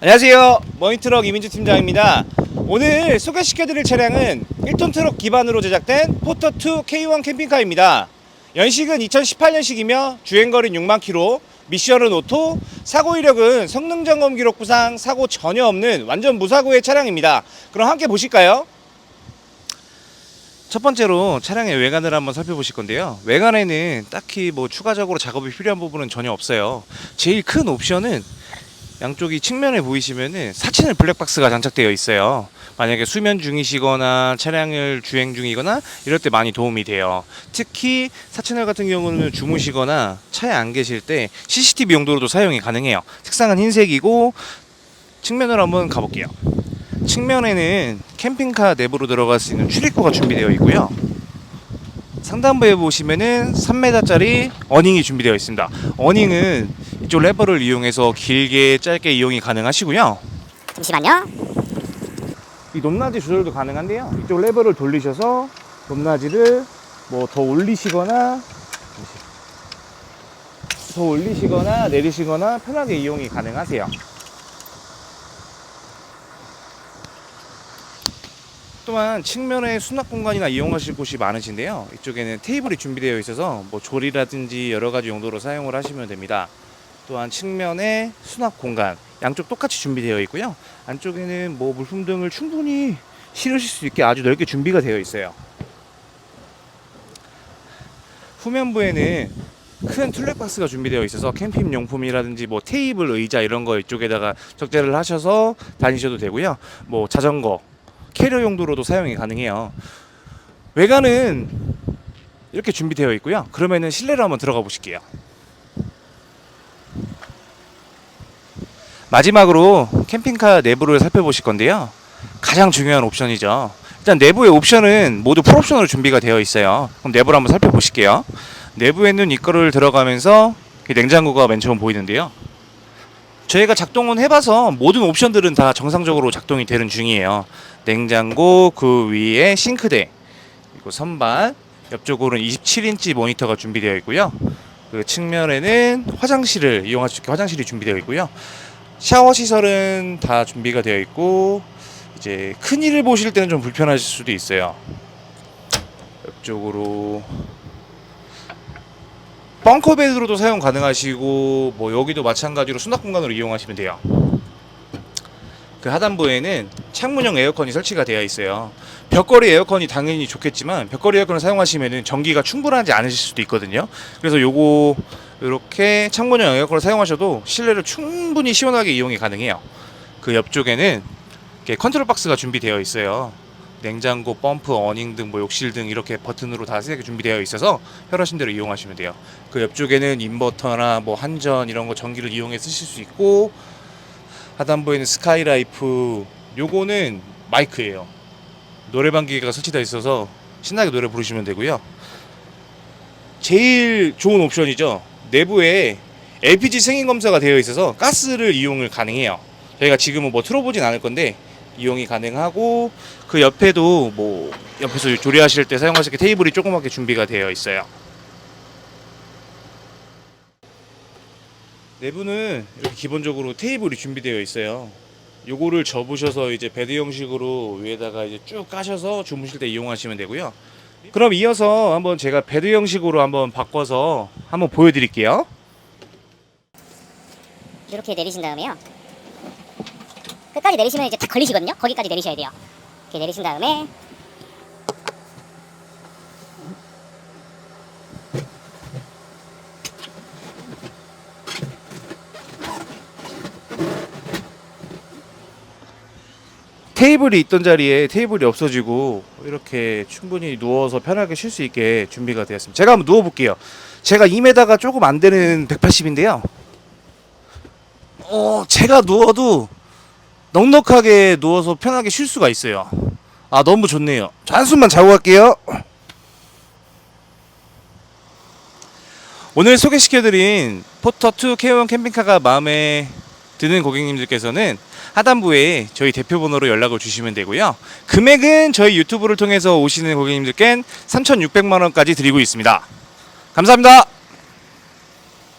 안녕하세요. 머니트럭 이민주 팀장입니다. 오늘 소개시켜드릴 차량은 1톤 트럭 기반으로 제작된 포터2 K1 캠핑카입니다. 연식은 2018년식이며 주행거리는 6만 킬로, 미션은 오토, 사고 이력은 성능 점검 기록 부상 사고 전혀 없는 완전 무사고의 차량입니다. 그럼 함께 보실까요? 첫 번째로 차량의 외관을 한번 살펴보실 건데요. 외관에는 딱히 뭐 추가적으로 작업이 필요한 부분은 전혀 없어요. 제일 큰 옵션은 양쪽이 측면에 보이시면은 사채널 블랙박스가 장착되어 있어요. 만약에 수면 중이시거나 차량을 주행 중이거나 이럴 때 많이 도움이 돼요. 특히 사채널 같은 경우는 주무시거나 차에 안 계실 때 CCTV 용도로도 사용이 가능해요. 색상은 흰색이고 측면으로 한번 가볼게요. 측면에는 캠핑카 내부로 들어갈 수 있는 출입구가 준비되어 있고요. 상단부에 보시면은 3m짜리 어닝이 준비되어 있습니다. 어닝은 이쪽 레버를 이용해서 길게 짧게 이용이 가능하시고요. 잠시만요. 이 높낮이 조절도 가능한데요. 이쪽 레버를 돌리셔서 높낮이를 뭐 더 올리시거나 더 올리시거나 내리시거나 편하게 이용이 가능하세요. 또한 측면에 수납 공간이나 이용하실 곳이 많으신데요. 이쪽에는 테이블이 준비되어 있어서 뭐 조리라든지 여러 가지 용도로 사용을 하시면 됩니다. 또한 측면에 수납 공간 양쪽 똑같이 준비되어 있고요. 안쪽에는 뭐 물품 등을 충분히 실으실 수 있게 아주 넓게 준비가 되어 있어요. 후면부에는 큰 툴렉박스가 준비되어 있어서 캠핑 용품이라든지 뭐 테이블, 의자 이런 거 이쪽에다가 적재를 하셔서 다니셔도 되고요. 뭐 자전거, 캐리어 용도로도 사용이 가능해요. 외관은 이렇게 준비되어 있고요. 그러면은 실내로 한번 들어가 보실게요. 마지막으로 캠핑카 내부를 살펴보실 건데요. 가장 중요한 옵션이죠. 일단 내부의 옵션은 모두 풀옵션으로 준비가 되어 있어요. 그럼 내부를 한번 살펴보실게요. 내부에는 이거를 들어가면서 이 냉장고가 맨 처음 보이는데요. 저희가 작동은 해봐서 모든 옵션들은 다 정상적으로 작동이 되는 중이에요. 냉장고 그 위에 싱크대 그리고 선반 옆쪽으로는 27인치 모니터가 준비되어 있고요. 그 측면에는 화장실을 이용할 수 있게 화장실이 준비되어 있고요. 샤워 시설은 다 준비가 되어 있고 이제 큰 일을 보실 때는 좀 불편하실 수도 있어요. 옆쪽으로 벙커 베드로도 사용 가능하시고 뭐 여기도 마찬가지로 수납 공간으로 이용하시면 돼요. 그 하단부에는 창문형 에어컨이 설치가 되어 있어요. 벽걸이 에어컨이 당연히 좋겠지만 벽걸이 에어컨을 사용하시면은 전기가 충분하지 않으실 수도 있거든요. 그래서 요거 이렇게 창문형 에어컨을 사용하셔도 실내를 충분히 시원하게 이용이 가능해요. 그 옆쪽에는 이렇게 컨트롤 박스가 준비되어 있어요. 냉장고, 펌프, 어닝 등 뭐 욕실 등 이렇게 버튼으로 다 세게 준비되어 있어서 편하신 대로 이용하시면 돼요. 그 옆쪽에는 인버터나 뭐 한전 이런 거 전기를 이용해 쓰실 수 있고 하단부에는 스카이라이프 요거는 마이크예요. 노래방 기계가 설치되어 있어서 신나게 노래 부르시면 되고요. 제일 좋은 옵션이죠. 내부에 LPG 승인 검사가 되어 있어서 가스를 이용을 가능해요. 저희가 지금은 뭐 틀어보진 않을 건데 이용이 가능하고 그 옆에도 뭐 옆에서 조리하실 때 사용하실 수 있게 테이블이 조그맣게 준비가 되어 있어요. 내부는 이렇게 기본적으로 테이블이 준비되어 있어요. 요거를 접으셔서 이제 베드 형식으로 위에다가 이제 쭉 까셔서 주무실 때 이용하시면 되고요. 그럼 이어서 한번 제가 베드 형식으로 한번 바꿔서 한번 보여드릴게요. 이렇게 내리신 다음에요. 끝까지 내리시면 이제 딱 걸리시거든요. 거기까지 내리셔야 돼요. 이렇게 내리신 다음에 테이블이 있던 자리에 테이블이 없어지고 이렇게 충분히 누워서 편하게 쉴 수 있게 준비가 되었습니다. 제가 한번 누워 볼게요. 제가 2m가 조금 안 되는 180인데요. 어, 제가 누워도 넉넉하게 누워서 편하게 쉴 수가 있어요. 아, 너무 좋네요. 저 한숨만 자고 갈게요. 오늘 소개시켜드린 포터2 K1 캠핑카가 마음에 드는 고객님들께서는 하단부에 저희 대표 번호로 연락을 주시면 되고요. 금액은 저희 유튜브를 통해서 오시는 고객님들께 3,600만 원까지 드리고 있습니다. 감사합니다.